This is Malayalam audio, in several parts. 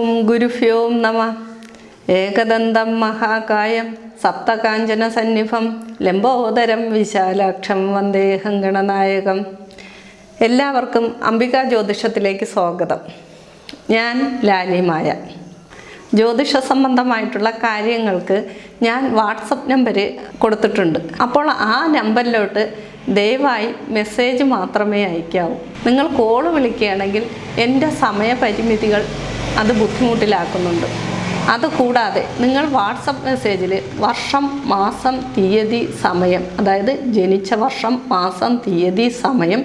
ഓം ഗുരുഭ്യോം നമ ഏകദന്തം മഹാകായം സപ്തകാഞ്ചന സന്നിഭം ലംബോദരം വിശാലാക്ഷം വന്ദേഹം ഗണനായകം എല്ലാവർക്കും അംബിക ജ്യോതിഷത്തിലേക്ക് സ്വാഗതം. ഞാൻ ലാലിമായ ജ്യോതിഷ സംബന്ധമായിട്ടുള്ള കാര്യങ്ങൾക്ക് ഞാൻ വാട്സപ്പ് നമ്പർ കൊടുത്തിട്ടുണ്ട്. അപ്പോൾ ആ നമ്പറിലോട്ട് ദയവായി മെസ്സേജ് മാത്രമേ അയക്കാവൂ. നിങ്ങൾ കോൾ വിളിക്കുകയാണെങ്കിൽ എന്റെ സമയപരിമിതികൾ അത് ബുദ്ധിമുട്ടിലാക്കുന്നുണ്ട്. അതുകൂടാതെ നിങ്ങൾ വാട്സപ്പ് മെസ്സേജിൽ വർഷം മാസം തീയതി സമയം അതായത് ജനിച്ച വർഷം മാസം തീയതി സമയം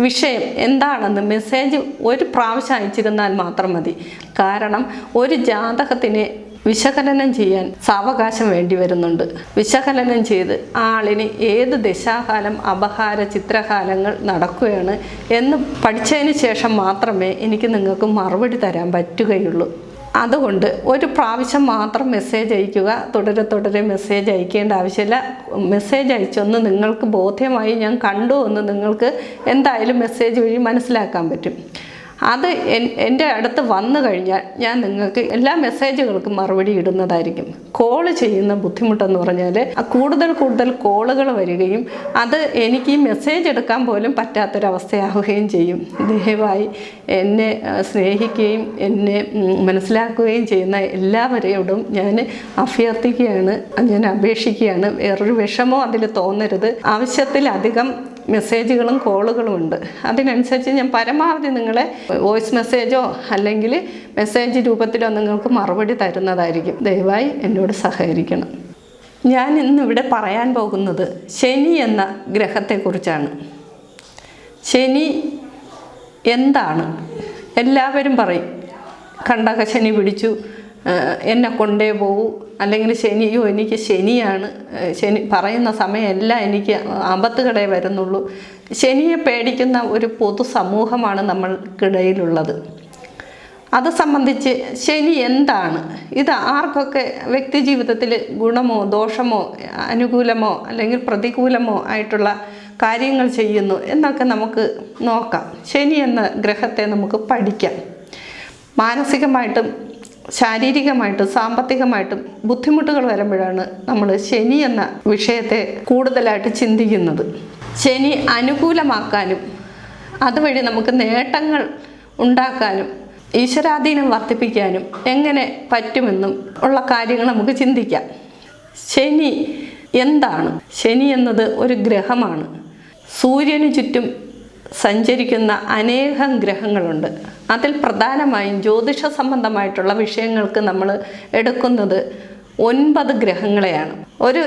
വിഷയം എന്താണെന്ന് മെസ്സേജ് ഒരു പ്രാവശ്യം അയച്ചിരുന്നാൽ മാത്രം മതി. കാരണം ഒരു ജാതകത്തിന് വിശകലനം ചെയ്യാൻ സാവകാശം വേണ്ടി വരുന്നുണ്ട്. വിശകലനം ചെയ്ത് ആളിന് ഏത് ദശാകാലം അപഹാര ചിത്രകാലങ്ങൾ നടക്കുകയാണ് എന്ന് പഠിച്ചതിന് ശേഷം മാത്രമേ എനിക്ക് നിങ്ങൾക്ക് മറുപടി തരാൻ പറ്റുകയുള്ളൂ. അതുകൊണ്ട് ഒരു പ്രാവശ്യം മാത്രം മെസ്സേജ് അയക്കുക. തുടരെ തുടരെ മെസ്സേജ് അയക്കേണ്ട ആവശ്യമില്ല. മെസ്സേജ് അയച്ചൊന്ന് നിങ്ങൾക്ക് ബോധ്യമായി ഞാൻ കണ്ടു എന്ന് നിങ്ങൾക്ക് എന്തായാലും മെസ്സേജ് വഴി മനസ്സിലാക്കാൻ പറ്റും. അത് എന്റെ അടുത്ത് വന്നു കഴിഞ്ഞാൽ ഞാൻ നിങ്ങൾക്ക് എല്ലാ മെസ്സേജുകൾക്കും മറുപടി ഇടുന്നതായിരിക്കും. കോൾ ചെയ്യുന്ന ബുദ്ധിമുട്ടെന്ന് പറഞ്ഞാൽ കൂടുതൽ കൂടുതൽ കോളുകൾ വരികയും അത് എനിക്ക് ഈ മെസ്സേജ് എടുക്കാൻ പോലും പറ്റാത്തൊരവസ്ഥയാവുകയും ചെയ്യും. ദയവായി എന്നെ സ്നേഹിക്കുകയും എന്നെ മനസ്സിലാക്കുകയും ചെയ്യുന്ന എല്ലാവരെയോടും ഞാൻ അഭ്യർത്ഥിക്കുകയാണ് ഞാൻ അപേക്ഷിക്കുകയാണ്. വേറൊരു വിഷമോ അതിൽ തോന്നരുത്. ആവശ്യത്തിലധികം മെസ്സേജുകളും കോളുകളും ഉണ്ട്. അതിനനുസരിച്ച് ഞാൻ പരമാവധി നിങ്ങളെ വോയിസ് മെസ്സേജോ അല്ലെങ്കിൽ മെസ്സേജ് രൂപത്തിലോ നിങ്ങൾക്ക് മറുപടി തരുന്നതായിരിക്കും. ദയവായി എന്നോട് സഹകരിക്കണം. ഞാൻ ഇന്നിവിടെ പറയാൻ പോകുന്നത് ശനി എന്ന ഗ്രഹത്തെക്കുറിച്ചാണ്. ശനി എന്താണ്? എല്ലാവരും പറയും. കണ്ടക ശനി പിടിച്ചു. എന്നെ കൊണ്ടേ പോകൂ. അല്ലെങ്കിൽ ശനിയോ എനിക്ക് ശനിയാണ്. ശനി പറയുന്ന സമയമല്ല എനിക്ക് ആപത്തുകളെ വരുന്നുള്ളൂ. ശനിയെ പേടിക്കുന്ന ഒരു പൊതു സമൂഹമാണ് നമ്മൾക്കിടയിലുള്ളത്. അത് സംബന്ധിച്ച് ശനി എന്താണ്? ഇത് ആർക്കൊക്കെ വ്യക്തി ജീവിതത്തിൽ ഗുണമോ ദോഷമോ അനുകൂലമോ അല്ലെങ്കിൽ പ്രതികൂലമോ ആയിട്ടുള്ള കാര്യങ്ങൾ ചെയ്യുന്നു എന്നൊക്കെ നമുക്ക് നോക്കാം. ശനി എന്ന ഗ്രഹത്തെ നമുക്ക് പഠിക്കാം. മാനസികമായിട്ടും ശാരീരികമായിട്ടും സാമ്പത്തികമായിട്ടും ബുദ്ധിമുട്ടുകൾ വരുമ്പോഴാണ് നമ്മൾ ശനി എന്ന വിഷയത്തെ കൂടുതലായിട്ട് ചിന്തിക്കുന്നത്. ശനി അനുകൂലമാക്കാനും അതുവഴി നമുക്ക് നേട്ടങ്ങൾ ഉണ്ടാക്കാനും ഈശ്വരാധീനം വർദ്ധിപ്പിക്കാനും എങ്ങനെ പറ്റുമെന്നും ഉള്ള കാര്യങ്ങൾ നമുക്ക് ചിന്തിക്കാം. ശനി എന്താണ്? ശനി എന്നത് ഒരു ഗ്രഹമാണ്. സൂര്യന് ചുറ്റും സഞ്ചരിക്കുന്ന അനേകം ഗ്രഹങ്ങളുണ്ട്. അതിൽ പ്രധാനമായും ജ്യോതിഷ സംബന്ധമായിട്ടുള്ള വിഷയങ്ങൾക്ക് നമ്മൾ എടുക്കുന്നത് ഒൻപത് ഗ്രഹങ്ങളെയാണ്. ഒരു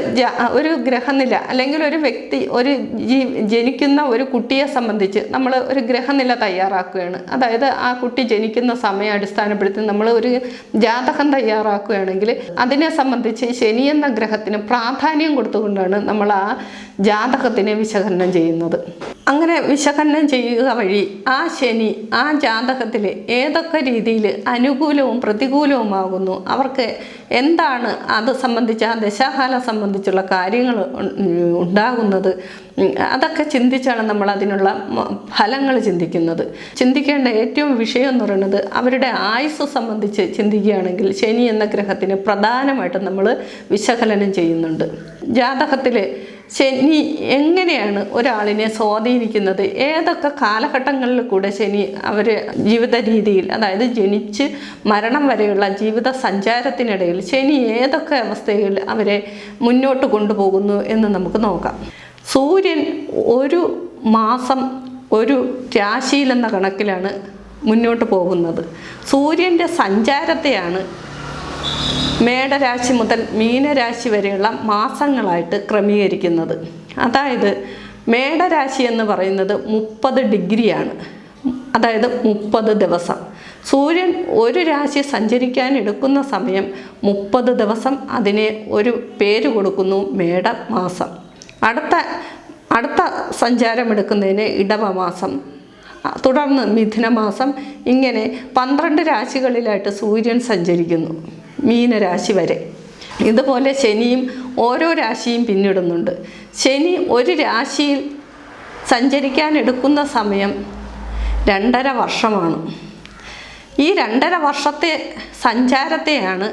ഒരു ഗ്രഹനില അല്ലെങ്കിൽ ഒരു വ്യക്തി ഒരു ജീ ജനിക്കുന്ന ഒരു കുട്ടിയെ സംബന്ധിച്ച് നമ്മൾ ഒരു ഗ്രഹനില തയ്യാറാക്കുകയാണ്. അതായത് ആ കുട്ടി ജനിക്കുന്ന സമയം അടിസ്ഥാനപ്പെടുത്തി നമ്മൾ ഒരു ജാതകം തയ്യാറാക്കുകയാണെങ്കിൽ അതിനെ സംബന്ധിച്ച് ശനി എന്ന ഗ്രഹത്തിന് പ്രാധാന്യം കൊടുത്തുകൊണ്ടാണ് നമ്മൾ ആ ജാതകത്തിനെ വിശകലനം ചെയ്യുന്നത്. അങ്ങനെ വിശകലനം ചെയ്യുക വഴി ആ ശനി ആ ജാതകത്തിൽ ഏതൊക്കെ രീതിയിൽ അനുകൂലവും പ്രതികൂലവുമാകുന്നു അവർക്ക് എന്താണ് അത് സംബന്ധിച്ച് ആ ദശാകാലം സംബന്ധിച്ചുള്ള കാര്യങ്ങൾ ഉണ്ടാകുന്നത്. അതൊക്കെ ചിന്തിച്ചാണ് നമ്മൾ അതിനുള്ള ഫലങ്ങൾ ചിന്തിക്കുന്നത്. ചിന്തിക്കേണ്ട ഏറ്റവും വിഷയം എന്ന് പറയുന്നത് അവരുടെ ആയുസ് സംബന്ധിച്ച് ചിന്തിക്കുകയാണെങ്കിൽ ശനി എന്ന ഗ്രഹത്തിന് പ്രധാനമായിട്ടും നമ്മൾ വിശകലനം ചെയ്യുന്നുണ്ട്. ജാതകത്തിൽ ശനി എങ്ങനെയാണ് ഒരാളിനെ സ്വാധീനിക്കുന്നത്? ഏതൊക്കെ കാലഘട്ടങ്ങളിൽ കൂടെ ശനി അവർ ജീവിത രീതിയിൽ അതായത് ജനിച്ച് മരണം വരെയുള്ള ജീവിത സഞ്ചാരത്തിനിടയിൽ ശനി ഏതൊക്കെ അവസ്ഥയിൽ അവരെ മുന്നോട്ട് കൊണ്ടുപോകുന്നു എന്ന് നമുക്ക് നോക്കാം. സൂര്യൻ ഒരു മാസം ഒരു രാശിയിലെന്ന കണക്കിലാണ് മുന്നോട്ട് പോകുന്നത്. സൂര്യന്റെ സഞ്ചാരത്തെയാണ് മേടരാശി മുതൽ മീനരാശി വരെയുള്ള മാസങ്ങളായിട്ട് ക്രമീകരിക്കുന്നത്. അതായത് മേടരാശി എന്ന് പറയുന്നത് മുപ്പത് ഡിഗ്രിയാണ്. അതായത് മുപ്പത് ദിവസം. സൂര്യൻ ഒരു രാശി സഞ്ചരിക്കാൻ എടുക്കുന്ന സമയം മുപ്പത് ദിവസം. അതിനെ ഒരു പേര് കൊടുക്കുന്നു മേട മാസം അടുത്ത അടുത്ത സഞ്ചാരം എടുക്കുന്നതിന് തുടർന്ന് മിഥുനമാസം. ഇങ്ങനെ പന്ത്രണ്ട് രാശികളിലായിട്ട് സൂര്യൻ സഞ്ചരിക്കുന്നു. മീനരാശി വരെ. ഇതുപോലെ ശനിയും ഓരോ രാശിയും പിന്നിടുന്നുണ്ട്. ശനി ഒരു രാശിയിൽ സഞ്ചരിക്കാൻ എടുക്കുന്ന സമയം രണ്ടര വർഷമാണ്. ഈ രണ്ടര വർഷത്തെ സഞ്ചാരത്തെയാണ്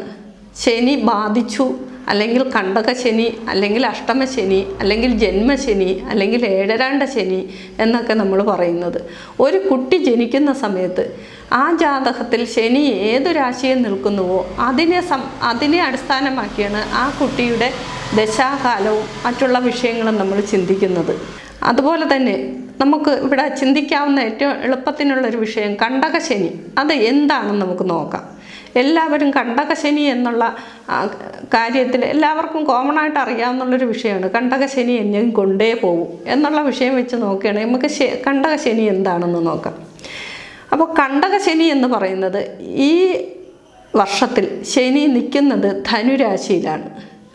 ശനി ബാധിച്ചു അല്ലെങ്കിൽ കണ്ടക ശനി അല്ലെങ്കിൽ അഷ്ടമശനി അല്ലെങ്കിൽ ജന്മശനി അല്ലെങ്കിൽ ഏഴരാണ്ട ശനി എന്നൊക്കെ നമ്മൾ പറയുന്നത്. ഒരു കുട്ടി ജനിക്കുന്ന സമയത്ത് ആ ജാതകത്തിൽ ശനി ഏതു രാശിയിൽ നിൽക്കുന്നുവോ അതിനെ സം അതിനെ അടിസ്ഥാനമാക്കിയാണ് ആ കുട്ടിയുടെ ദശാകാലവും മറ്റുള്ള വിഷയങ്ങളും നമ്മൾ ചിന്തിക്കുന്നത്. അതുപോലെ തന്നെ നമുക്ക് ഇവിടെ ചിന്തിക്കാവുന്ന ഏറ്റവും എളുപ്പത്തിനുള്ളൊരു വിഷയം കണ്ടകശനി അത് എന്താണെന്ന് നമുക്ക് നോക്കാം. എല്ലാവരും കണ്ടകശനി എന്നുള്ള കാര്യത്തിൽ എല്ലാവർക്കും കോമൺ ആയിട്ട് അറിയാവുന്നുള്ളൊരു വിഷയമാണ്. കണ്ടകശനി എന്നെയും കൊണ്ടേ പോകും എന്നുള്ള വിഷയം വെച്ച് നോക്കുകയാണെങ്കിൽ നമുക്ക് കണ്ടകശനി എന്താണെന്ന് നോക്കാം. അപ്പോൾ കണ്ടകശനി എന്ന് പറയുന്നത് ഈ വർഷത്തിൽ ശനി നിൽക്കുന്നത് ധനുരാശിയിലാണ്.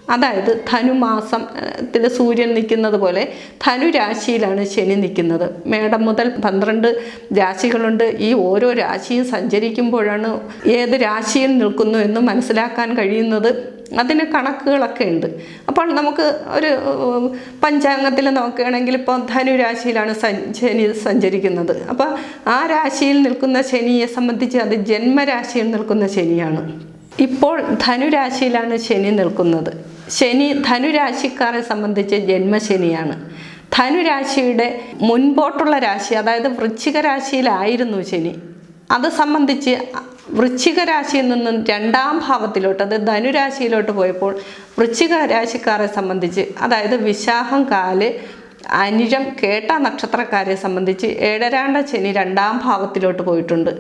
അതായത് ധനുമാസത്തിൽ സൂര്യൻ നിൽക്കുന്നത് പോലെ ധനുരാശിയിലാണ് ശനി നിൽക്കുന്നത്. മേടം മുതൽ പന്ത്രണ്ട് രാശികളുണ്ട്. ഈ ഓരോ രാശിയും സഞ്ചരിക്കുമ്പോഴാണ് ഏത് രാശിയിൽ നിൽക്കുന്നു എന്ന് മനസ്സിലാക്കാൻ കഴിയുന്നത്. അതിന് കണക്കുകളൊക്കെ ഉണ്ട്. അപ്പോൾ നമുക്ക് ഒരു പഞ്ചാംഗത്തിൽ നോക്കുകയാണെങ്കിൽ ഇപ്പോൾ ധനുരാശിയിലാണ് ശനി സഞ്ചരിക്കുന്നത്. അപ്പോൾ ആ രാശിയിൽ നിൽക്കുന്ന ശനിയെ സംബന്ധിച്ച് അത് ജന്മരാശിയിൽ നിൽക്കുന്ന ശനിയാണ്. ഇപ്പോൾ ധനുരാശിയിലാണ് ശനി നിൽക്കുന്നത്. ശനി ധനുരാശിക്കാരെ സംബന്ധിച്ച് ജന്മശനിയാണ് ധനുരാശിയുടെ മുൻപോട്ടുള്ള രാശി അതായത് വൃശ്ചിക രാശിയിലായിരുന്നു ശനി. അത് സംബന്ധിച്ച് വൃശ്ചിക രാശിയിൽ നിന്നും രണ്ടാം ഭാവത്തിലോട്ട് അത് ധനുരാശിയിലോട്ട് പോയപ്പോൾ വൃശ്ചിക രാശിക്കാരെ സംബന്ധിച്ച് അതായത് വിശാഖം കാൽ അനിഴം കേട്ട നക്ഷത്രക്കാരെ സംബന്ധിച്ച് ഏഴരാണ്ട ശനി രണ്ടാം ഭാവത്തിലോട്ട് പോയിട്ടുണ്ട്.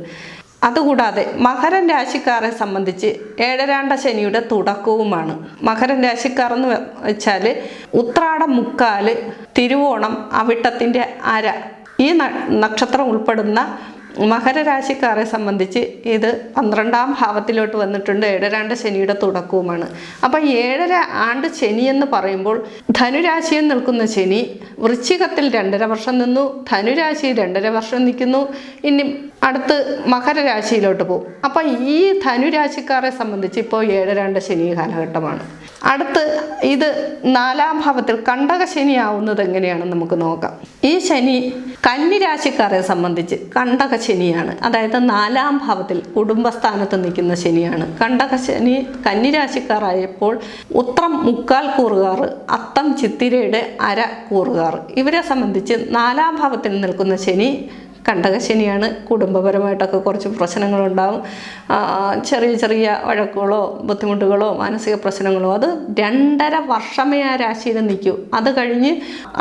അതുകൂടാതെ മകരൻ രാശിക്കാരെ സംബന്ധിച്ച് ഏഴരാണ്ട ശനിയുടെ തുടക്കവുമാണ്. മകരൻ രാശിക്കാർ എന്ന് വെച്ചാൽ ഉത്രാടം മുക്കാൽ തിരുവോണം അവിട്ടത്തിന്റെ അര ഈ നക്ഷത്രം ഉൾപ്പെടുന്ന മകരരാശിക്കാരെ സംബന്ധിച്ച് ഇത് പന്ത്രണ്ടാം ഭാവത്തിലോട്ട് വന്നിട്ടുണ്ട്. ഏഴരാണ്ട് ശനിയുടെ തുടക്കവുമാണ്. അപ്പം ഏഴര ആണ്ട് ശനി എന്ന് പറയുമ്പോൾ ധനുരാശിയിൽ നിൽക്കുന്ന ശനി വൃശ്ചികത്തിൽ രണ്ടര വർഷം നിന്നു. ധനുരാശി രണ്ടര വർഷം നിൽക്കുന്നു. ഇനി അടുത്ത് മകരരാശിയിലോട്ട് പോകും. അപ്പം ഈ ധനുരാശിക്കാരെ സംബന്ധിച്ച് ഇപ്പോൾ ഏഴരാണ്ട് ശനി കാലഘട്ടമാണ്. അടുത്ത് ഇത് നാലാം ഭാവത്തിൽ കണ്ടക ശനി ആവുന്നത് എങ്ങനെയാണെന്ന് നമുക്ക് നോക്കാം. ഈ ശനി കന്നിരാശിക്കാരെ സംബന്ധിച്ച് കണ്ടക ശനിയാണ്. അതായത് നാലാം ഭാവത്തിൽ കുടുംബസ്ഥാനത്ത് നിൽക്കുന്ന ശനിയാണ്. കണ്ടക ശനി കന്നിരാശിക്കാരായപ്പോൾ ഉത്രം മുക്കാൽ കൂറുകാറ് അത്തം ചിത്തിരയുടെ അര കൂറുകാർ. ഇവരെ സംബന്ധിച്ച് നാലാം ഭാവത്തിൽ നിൽക്കുന്ന ശനി കണ്ടകശനിയാണ് കുടുംബപരമായിട്ടൊക്കെ കുറച്ച് പ്രശ്നങ്ങളുണ്ടാവും. ചെറിയ ചെറിയ വഴക്കുകളോ ബുദ്ധിമുട്ടുകളോ മാനസിക പ്രശ്നങ്ങളോ അത് രണ്ടര വർഷമേ ആ രാശിയിൽ നിൽക്കൂ. അത് കഴിഞ്ഞ്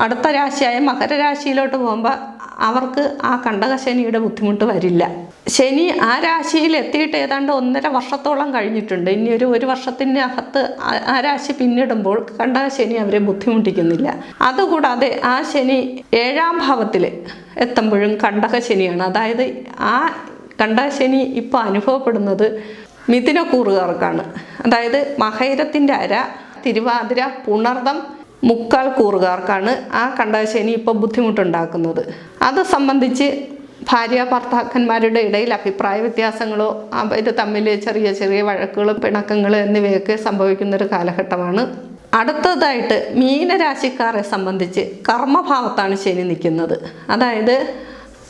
അടുത്ത രാശിയായ മകരരാശിയിലോട്ട് പോകുമ്പോൾ അവർക്ക് ആ കണ്ടകശനിയുടെ ബുദ്ധിമുട്ട് വരില്ല. ശനി ആ രാശിയിൽ എത്തിയിട്ട് ഏതാണ്ട് ഒന്നര വർഷത്തോളം കഴിഞ്ഞിട്ടുണ്ട്. ഇനി ഒരു ഒരു വർഷത്തിന്റെ അകത്ത് ആ- രാശി പിന്നിടുമ്പോൾ കണ്ടകശനി അവരെ ബുദ്ധിമുട്ടിക്കുന്നില്ല. അതുകൂടാതെ ആ ശനി ഏഴാം ഭാവത്തിൽ എത്തുമ്പോഴും കണ്ടകശനിയാണ് അതായത് ആ കണ്ടകശനി ഇപ്പോൾ അനുഭവപ്പെടുന്നത് മിഥുനക്കൂറുകാർക്കാണ്. അതായത് മഹൈരത്തിന്റെ അര തിരുവാതിര പുണർദം മുക്കാൽ കൂറുകാർക്കാണ് ആ കണ്ടകശനി ഇപ്പോൾ ബുദ്ധിമുട്ടുണ്ടാക്കുന്നത്. അത് സംബന്ധിച്ച് ഭാര്യ ഭർത്താക്കന്മാരുടെ ഇടയിൽ അഭിപ്രായ വ്യത്യാസങ്ങളോ അവർ തമ്മിൽ ചെറിയ ചെറിയ വഴക്കുകൾ പിണക്കങ്ങൾ എന്നിവയൊക്കെ സംഭവിക്കുന്ന ഒരു കാലഘട്ടമാണ്. അടുത്തതായിട്ട് മീനരാശിക്കാരെ സംബന്ധിച്ച് കർമ്മഭാവത്താണ് ശനി നിൽക്കുന്നത്. അതായത്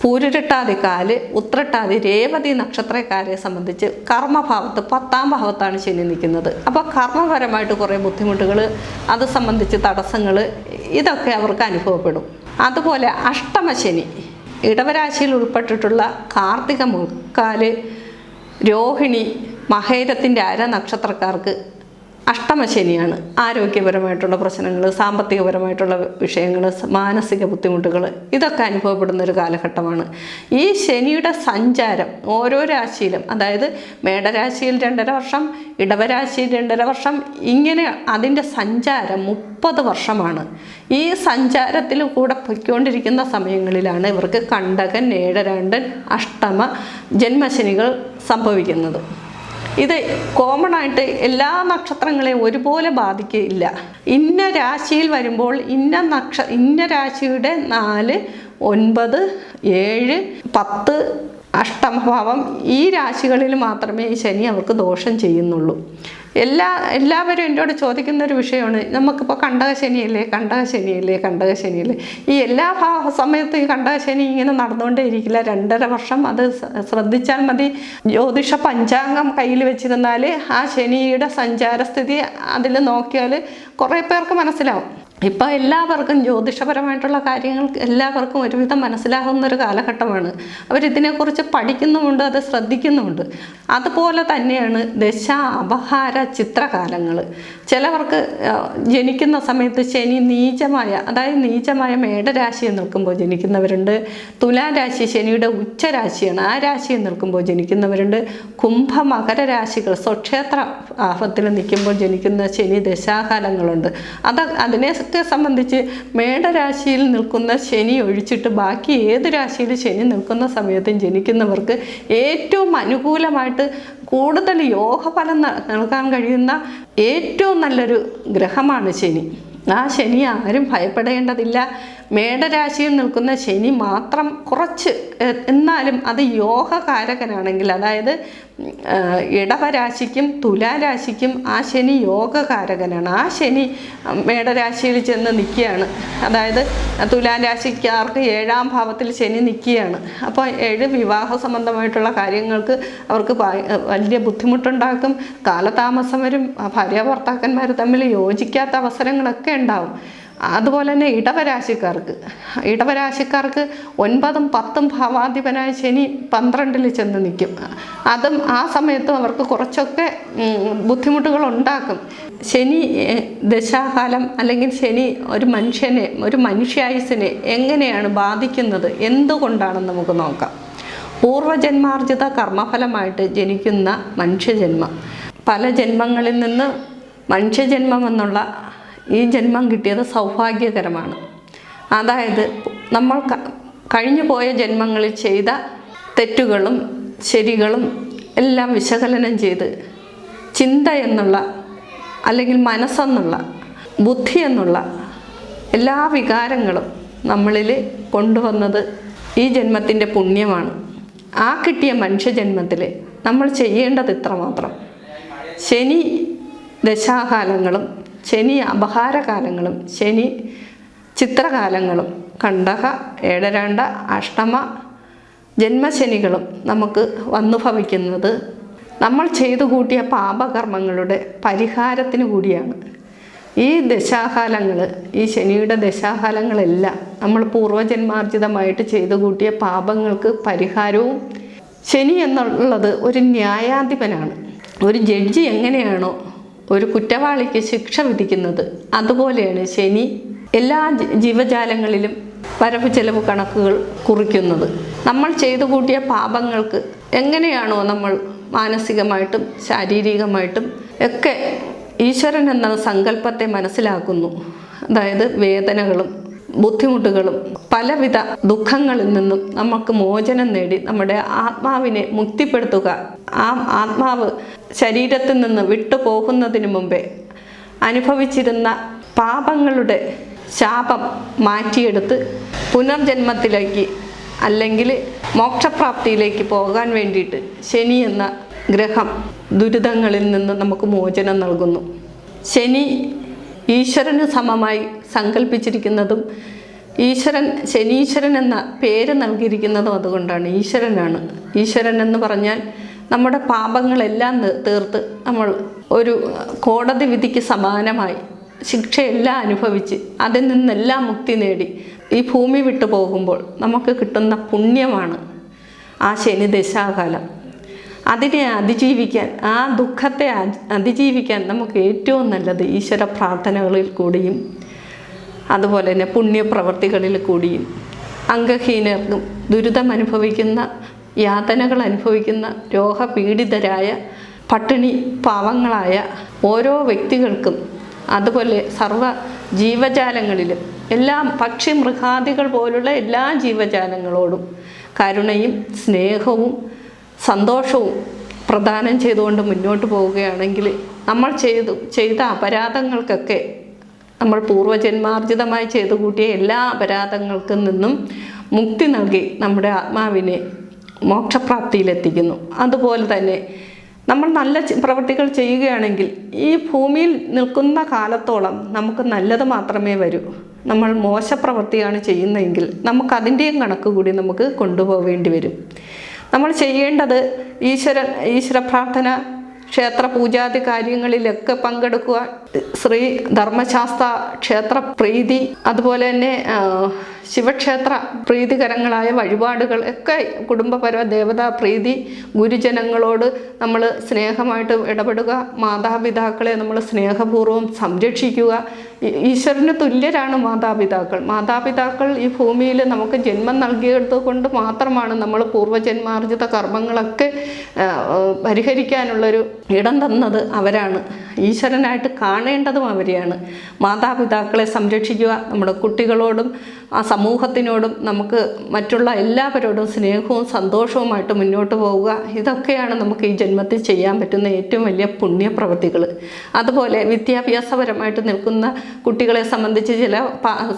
പൂരുരുട്ടാതി കാൽ ഉത്രട്ടാതി രേവതി നക്ഷത്രക്കാരെ സംബന്ധിച്ച് കർമ്മഭാവത്ത് പത്താം ഭാവത്താണ് ശനി നിൽക്കുന്നത്. അപ്പോൾ കർമ്മപരമായിട്ട് കുറേ ബുദ്ധിമുട്ടുകൾ അത് സംബന്ധിച്ച് തടസ്സങ്ങൾ ഇതൊക്കെ അവർക്ക് അനുഭവപ്പെടും. അതുപോലെ അഷ്ടമശനി ഇടവരാശിയിൽ ഉൾപ്പെട്ടിട്ടുള്ള കാർത്തിക മുക്കാൽ രോഹിണി മഹേരത്തിന്റെ അര നക്ഷത്രക്കാർക്ക് അഷ്ടമശനിയാണ്. ആരോഗ്യപരമായിട്ടുള്ള പ്രശ്നങ്ങൾ സാമ്പത്തികപരമായിട്ടുള്ള വിഷയങ്ങൾ മാനസിക ബുദ്ധിമുട്ടുകൾ ഇതൊക്കെ അനുഭവപ്പെടുന്ന ഒരു കാലഘട്ടമാണ്. ഈ ശനിയുടെ സഞ്ചാരം ഓരോ രാശിയിലും അതായത് മേടരാശിയിൽ രണ്ടര വർഷം ഇടവരാശിയിൽ രണ്ടര വർഷം ഇങ്ങനെ അതിന്റെ സഞ്ചാരം മുപ്പത് വർഷമാണ്. ഈ സഞ്ചാരത്തിൽ കൂടെ പൊയ്ക്കൊണ്ടിരിക്കുന്ന സമയങ്ങളിലാണ് ഇവർക്ക് കണ്ടകൻ ഏഴരാണ്ടൻ അഷ്ടമ ജന്മശനികൾ സംഭവിക്കുന്നത്. ഇത് കോമൺ ആയിട്ട് എല്ലാ നക്ഷത്രങ്ങളെയും ഒരുപോലെ ബാധിക്കില്ല ഇന്ന രാശിയിൽ വരുമ്പോൾ ഇന്ന നക്ഷ ഇന്ന രാശിയുടെ നാല് ഒൻപത് ഏഴ് പത്ത് അഷ്ടമഭാവം ഈ രാശികളിൽ മാത്രമേ ഈ ശനി അവർക്ക് ദോഷം ചെയ്യുന്നുള്ളൂ. എല്ലാ എല്ലാവരും എന്നോട് ചോദിക്കുന്ന ഒരു വിഷയമാണ്. നമുക്കിപ്പോൾ കണ്ടക ശനിയല്ലേ കണ്ടക ശനിയല്ലേ കണ്ടക ശനിയല്ലേ ഈ എല്ലാ സമയത്തും ഈ കണ്ടക ശനി ഇങ്ങനെ നടന്നുകൊണ്ടേ ഇരിക്കില്ല രണ്ടര വർഷം അത് ശ്രദ്ധിച്ചാൽ മതി. ജ്യോതിഷ പഞ്ചാംഗം കയ്യിൽ വെച്ചിരുന്നാൽ ആ ശനിയുടെ സഞ്ചാരസ്ഥിതി അതിൽ നോക്കിയാൽ കുറേ പേർക്ക് മനസ്സിലാവും. ഇപ്പം എല്ലാവർക്കും ജ്യോതിഷപരമായിട്ടുള്ള കാര്യങ്ങൾ എല്ലാവർക്കും ഒരുവിധം മനസ്സിലാകുന്ന ഒരു കാലഘട്ടമാണ്. അവരിതിനെക്കുറിച്ച് പഠിക്കുന്നുമുണ്ട് അത് ശ്രദ്ധിക്കുന്നുമുണ്ട്. അതുപോലെ തന്നെയാണ് ദശ അപഹാര ചിത്രകാലങ്ങൾ ചിലവർക്ക് ജനിക്കുന്ന സമയത്ത് ശനി നീചമായ അതായത് നീചമായ മേടരാശിയെ നിൽക്കുമ്പോൾ ജനിക്കുന്നവരുണ്ട്. തുലാരാശി ശനിയുടെ ഉച്ചരാശിയാണ്. ആ രാശിയെ നിൽക്കുമ്പോൾ ജനിക്കുന്നവരുണ്ട്. കുംഭ മകര രാശികൾ സ്വക്ഷേത്ര ആഫത്തിൽ നിൽക്കുമ്പോൾ ജനിക്കുന്ന ശനി ദശാകാലങ്ങളുണ്ട്. അത് അതിനെയൊക്കെ സംബന്ധിച്ച് മേടരാശിയിൽ നിൽക്കുന്ന ശനി ഒഴിച്ചിട്ട് ബാക്കി ഏത് രാശിയിൽ ശനി നിൽക്കുന്ന സമയത്തും ജനിക്കുന്നവർക്ക് ഏറ്റവും അനുകൂലമായിട്ട് കൂടുതൽ യോഗഫലം നൽകാൻ കഴിയുന്ന ഏറ്റവും നല്ലൊരു ഗ്രഹമാണ് ശനി. ആ ശനി ആരും ഭയപ്പെടേണ്ടതില്ല. മേടരാശിയിൽ നിൽക്കുന്ന ശനി മാത്രം കുറച്ച് എന്നാലും അത് യോഗകാരകനാണെങ്കിൽ അതായത് ഇടവരാശിക്കും തുലാരാശിക്കും ആ ശനി യോഗകാരകനാണ്. ആ ശനി മേടരാശിയിൽ ചെന്ന് നിൽക്കുകയാണ്. അതായത് തുലാരാശിക്കാർക്ക് ഏഴാം ഭാവത്തിൽ ശനി നിൽക്കുകയാണ്. അപ്പോൾ ഏഴ് വിവാഹ സംബന്ധമായിട്ടുള്ള കാര്യങ്ങൾക്ക് അവർക്ക് വലിയ ബുദ്ധിമുട്ടുണ്ടാക്കും. കാലതാമസം വരും. ഭാര്യ ഭർത്താക്കന്മാർ തമ്മിൽ യോജിക്കാത്ത അവസരങ്ങളൊക്കെ ഉണ്ടാവും. അതുപോലെ തന്നെ ഇടവരാശിക്കാർക്ക്. ഇടവരാശിക്കാർക്ക് ഒൻപതും പത്തും ഭാവാധിപനായ ശനി പന്ത്രണ്ടിൽ ചെന്ന് നിൽക്കും അതും ആ സമയത്തും അവർക്ക് കുറച്ചൊക്കെ ബുദ്ധിമുട്ടുകൾ ഉണ്ടാക്കും ശനി ദശാകാലം അല്ലെങ്കിൽ ശനി ഒരു മനുഷ്യനെ ഒരു മനുഷ്യായുസിനെ എങ്ങനെയാണ് ബാധിക്കുന്നത്? എന്തുകൊണ്ടാണെന്ന് നമുക്ക് നോക്കാം. പൂർവജന്മാർജിത കർമ്മഫലമായിട്ട് ജനിക്കുന്ന മനുഷ്യജന്മം. പല ജന്മങ്ങളിൽ നിന്ന് മനുഷ്യജന്മം എന്നുള്ള ഈ ജന്മം കിട്ടിയത് സൗഭാഗ്യകരമാണ്. അതായത് നമ്മൾ കഴിഞ്ഞു പോയ ജന്മങ്ങളിൽ ചെയ്ത തെറ്റുകളും ശരികളും എല്ലാം വിശകലനം ചെയ്ത് ചിന്ത എന്നുള്ള അല്ലെങ്കിൽ മനസ്സെന്നുള്ള ബുദ്ധി എന്നുള്ള എല്ലാ വികാരങ്ങളും നമ്മളിൽ കൊണ്ടുവന്നത് ഈ ജന്മത്തിന്റെ പുണ്യമാണ്. ആ കിട്ടിയ മനുഷ്യജന്മത്തിൽ നമ്മൾ ചെയ്യേണ്ടത് ഇത്രമാത്രം. ശനി ദശാകാലങ്ങളും ശനി അപഹാരകാലങ്ങളും ശനി ചിത്രകാലങ്ങളും കണ്ടക ഏഴരണ്ട അഷ്ടമ ജന്മശനികളും നമുക്ക് വന്നു ഭവിക്കുന്നത് നമ്മൾ ചെയ്തു കൂട്ടിയ പാപകർമ്മങ്ങളുടെ പരിഹാരത്തിന് കൂടിയാണ്. ഈ ദശാകാലങ്ങൾ ഈ ശനിയുടെ ദശാകാലങ്ങളെല്ലാം നമ്മൾ പൂർവജന്മാർജിതമായിട്ട് ചെയ്തു കൂട്ടിയ പാപങ്ങൾക്ക് പരിഹാരവും ശനി എന്നുള്ളത് ഒരു ന്യായാധിപനാണ്. ഒരു ജഡ്ജി എങ്ങനെയാണോ ഒരു കുറ്റവാളിക്ക് ശിക്ഷ വിധിക്കുന്നത് അതുപോലെയാണ് ശനി. എല്ലാ ജീവജാലങ്ങളിലും വരവ് ചെലവ് കണക്കുകൾ കുറിക്കുന്നത്. നമ്മൾ ചെയ്തു കൂട്ടിയ പാപങ്ങൾക്ക് എങ്ങനെയാണോ നമ്മൾ മാനസികമായിട്ടും ശാരീരികമായിട്ടും ഒക്കെ ഈശ്വരൻ എന്ന സങ്കല്പത്തെ മനസ്സിലാക്കുന്നു. അതായത് വേദനകളും ബുദ്ധിമുട്ടുകളും പലവിധ ദുഃഖങ്ങളിൽ നിന്നും നമുക്ക് മോചനം നേടി നമ്മുടെ ആത്മാവിനെ മുക്തിപ്പെടുത്തുക. ആ ആത്മാവ് ശരീരത്തിൽ നിന്ന് വിട്ടുപോകുന്നതിന് മുമ്പേ അനുഭവിച്ചിരുന്ന പാപങ്ങളുടെ ശാപം മാറ്റിയെടുത്ത് പുനർജന്മത്തിലേക്ക് അല്ലെങ്കിൽ മോക്ഷപ്രാപ്തിയിലേക്ക് പോകാൻ വേണ്ടിയിട്ട് ശനി എന്ന ഗ്രഹം ദുരിതങ്ങളിൽ നിന്ന് നമുക്ക് മോചനം നൽകുന്നു. ശനി ഈശ്വരന് സമമായി സങ്കല്പിച്ചിരിക്കുന്നതും ഈശ്വരൻ ശനീശ്വരൻ എന്ന പേര് നൽകിയിരിക്കുന്നതും അതുകൊണ്ടാണ്. ഈശ്വരനാണ്. ഈശ്വരൻ എന്ന് പറഞ്ഞാൽ നമ്മുടെ പാപങ്ങളെല്ലാം തീർത്ത് നമ്മൾ ഒരു കോടതി വിധിക്ക് സമാനമായി ശിക്ഷയെല്ലാം അനുഭവിച്ച് അതിൽ നിന്നെല്ലാം മുക്തി നേടി ഈ ഭൂമി വിട്ടു പോകുമ്പോൾ നമുക്ക് കിട്ടുന്ന പുണ്യമാണ് ആ ശനി ദശാകാലം അതിനെ അതിജീവിക്കാൻ ആ ദുഃഖത്തെ അതിജീവിക്കാൻ നമുക്ക് ഏറ്റവും നല്ലത് ഈശ്വര പ്രാർത്ഥനകളിൽ കൂടിയും അതുപോലെ തന്നെ പുണ്യപ്രവർത്തികളിൽ കൂടിയും അംഗഹീനർക്കും ദുരിതം അനുഭവിക്കുന്ന യാതനകൾ അനുഭവിക്കുന്ന രോഗപീഡിതരായ പട്ടിണി പാവങ്ങളായ ഓരോ വ്യക്തികൾക്കും അതുപോലെ സർവ ജീവജാലങ്ങളിലും എല്ലാം പക്ഷി മൃഗാദികൾ പോലുള്ള എല്ലാ ജീവജാലങ്ങളോടും കരുണയും സ്നേഹവും സന്തോഷവും പ്രദാനം ചെയ്തുകൊണ്ട് മുന്നോട്ട് പോവുകയാണെങ്കിൽ നമ്മൾ ചെയ്തു ചെയ്ത അപരാധങ്ങൾക്കൊക്കെ നമ്മൾ പൂർവജന്മാർജിതമായി ചെയ്തു കൂട്ടിയ എല്ലാ അപരാധങ്ങൾക്കും നിന്നും മുക്തി നൽകി നമ്മുടെ ആത്മാവിനെ മോക്ഷപ്രാപ്തിയിലെത്തിക്കുന്നു. അതുപോലെ തന്നെ നമ്മൾ നല്ല പ്രവൃത്തികൾ ചെയ്യുകയാണെങ്കിൽ ഈ ഭൂമിയിൽ നിൽക്കുന്ന കാലത്തോളം നമുക്ക് നല്ലത് മാത്രമേ വരൂ. നമ്മൾ മോശപ്രവൃത്തിയാണ് ചെയ്യുന്നതെങ്കിൽ നമുക്കതിന്റെയും കണക്ക് കൂടി നമുക്ക് കൊണ്ടുപോകേണ്ടി വരും. നമ്മൾ ചെയ്യേണ്ടത് ഈശ്വര ഈശ്വര പ്രാർത്ഥന ക്ഷേത്ര പൂജാതി കാര്യങ്ങളിലൊക്കെ പങ്കെടുക്കുക ശ്രീ ധർമ്മശാസ്ത്ര ക്ഷേത്ര പ്രീതി അതുപോലെ തന്നെ ശിവക്ഷേത്ര പ്രീതികരങ്ങളായ വഴിപാടുകൾ ഒക്കെ കുടുംബപര ദേവതാ പ്രീതി ഗുരുജനങ്ങളോട് നമ്മൾ സ്നേഹമായിട്ട് ഇടപെടുക മാതാപിതാക്കളെ നമ്മൾ സ്നേഹപൂർവം സംരക്ഷിക്കുക. ഈശ്വരന് തുല്യരാണ് മാതാപിതാക്കൾ. മാതാപിതാക്കൾ ഈ ഭൂമിയിൽ നമുക്ക് ജന്മം നൽകിയത് കൊണ്ട് മാത്രമാണ് നമ്മൾ പൂർവജന്മാർജിത കർമ്മങ്ങളൊക്കെ പരിഹരിക്കാനുള്ളൊരു ഇടം തന്നത് അവരാണ്. ഈശ്വരനായിട്ട് കാണേണ്ടതും അവരെയാണ്. മാതാപിതാക്കളെ സംരക്ഷിക്കുക നമ്മുടെ കുട്ടികളോടും ആ സമൂഹത്തിനോടും നമുക്ക് മറ്റുള്ള എല്ലാവരോടും സ്നേഹവും സന്തോഷവുമായിട്ട് മുന്നോട്ട് പോവുക. ഇതൊക്കെയാണ് നമുക്ക് ഈ ജന്മത്തിൽ ചെയ്യാൻ പറ്റുന്ന ഏറ്റവും വലിയ പുണ്യപ്രവൃത്തികൾ അതുപോലെ വിദ്യാഭ്യാസപരമായിട്ട് നിൽക്കുന്ന കുട്ടികളെ സംബന്ധിച്ച് ചില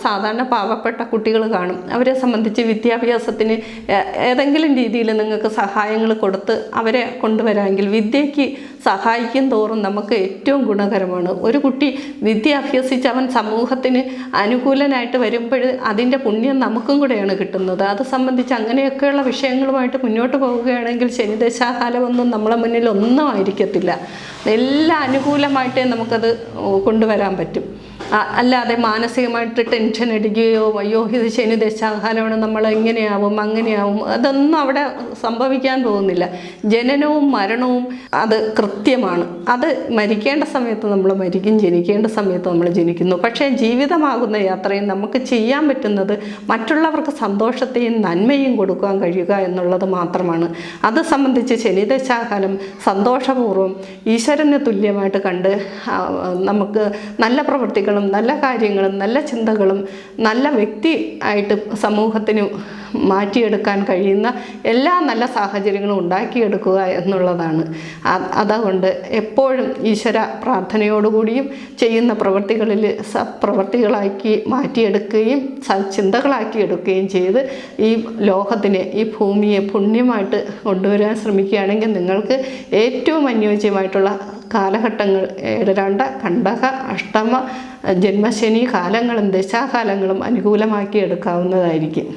സാധാരണ പാവപ്പെട്ട കുട്ടികൾ കാണും. അവരെ സംബന്ധിച്ച് വിദ്യാഭ്യാസത്തിന് ഏതെങ്കിലും രീതിയിൽ നിങ്ങൾക്ക് സഹായങ്ങൾ കൊടുത്ത് അവരെ കൊണ്ടുവരാമെങ്കിൽ വിദ്യയ്ക്ക് സഹായിക്കും തോറും നമുക്ക് ഏറ്റവും ഗുണകരമാണ്. ഒരു കുട്ടി വിദ്യ അഭ്യസിച്ച് അവൻ സമൂഹത്തിന് അനുകൂലനായിട്ട് വരുമ്പോൾ അതിന്റെ പുണ്യം നമുക്കും കൂടെയാണ് കിട്ടുന്നത്. അത് സംബന്ധിച്ച് അങ്ങനെയൊക്കെയുള്ള വിഷയങ്ങളുമായിട്ട് മുന്നോട്ട് പോവുകയാണെങ്കിൽ ശനിദശാകാലമൊന്നും നമ്മളെ മുന്നിൽ ഒന്നും ആയിരിക്കത്തില്ല. എല്ലാം അനുകൂലമായിട്ടേ നമുക്കത് കൊണ്ടുവരാൻ പറ്റും. അല്ലാതെ മാനസികമായിട്ട് ടെൻഷൻ അടിക്കുകയോ അയ്യോ ഇത് ശനി ദശാകാലമാണ് നമ്മൾ എങ്ങനെയാവും അങ്ങനെയാവും അതൊന്നും അവിടെ സംഭവിക്കാൻ പോകുന്നില്ല. ജനനവും മരണവും അത് കൃത്യമാണ്. അത് മരിക്കേണ്ട സമയത്ത് നമ്മൾ മരിക്കും ജനിക്കേണ്ട സമയത്ത് നമ്മൾ ജനിക്കുന്നു. പക്ഷേ ജീവിതമാകുന്ന യാത്രയും നമുക്ക് ചെയ്യാൻ പറ്റുന്നത് മറ്റുള്ളവർക്ക് സന്തോഷത്തെയും നന്മയും കൊടുക്കാൻ കഴിയുക എന്നുള്ളത് മാത്രമാണ്. അത് സംബന്ധിച്ച് ശനിദശാകാലം സന്തോഷപൂർവം ഈശ്വരന് തുല്യമായിട്ട് കണ്ട് നമുക്ക് നല്ല പ്രവൃത്തികളും നല്ല കാര്യങ്ങളും നല്ല ചിന്തകളും നല്ല വ്യക്തി ആയിട്ട് സമൂഹത്തിന് മാറ്റിയെടുക്കാൻ കഴിയുന്ന എല്ലാ നല്ല സാഹചര്യങ്ങളും ഉണ്ടാക്കിയെടുക്കുക എന്നുള്ളതാണ്. അതുകൊണ്ട് എപ്പോഴും ഈശ്വര പ്രാർത്ഥനയോടുകൂടിയും ചെയ്യുന്ന പ്രവൃത്തികളിൽ പ്രവൃത്തികളാക്കി മാറ്റിയെടുക്കുകയും ചിന്തകളാക്കി എടുക്കുകയും ചെയ്ത് ഈ ലോകത്തിനെ ഈ ഭൂമിയെ പുണ്യമായിട്ട് കൊണ്ടുവരാൻ ശ്രമിക്കുകയാണെങ്കിൽ നിങ്ങൾക്ക് ഏറ്റവും അനുയോജ്യമായിട്ടുള്ള കാലഘട്ടങ്ങൾ ഏഴരണ്ട കണ്ടക അഷ്ടമ ജന്മശനി കാലങ്ങളും ദശാകാലങ്ങളും അനുകൂലമാക്കി എടുക്കാവുന്നതായിരിക്കും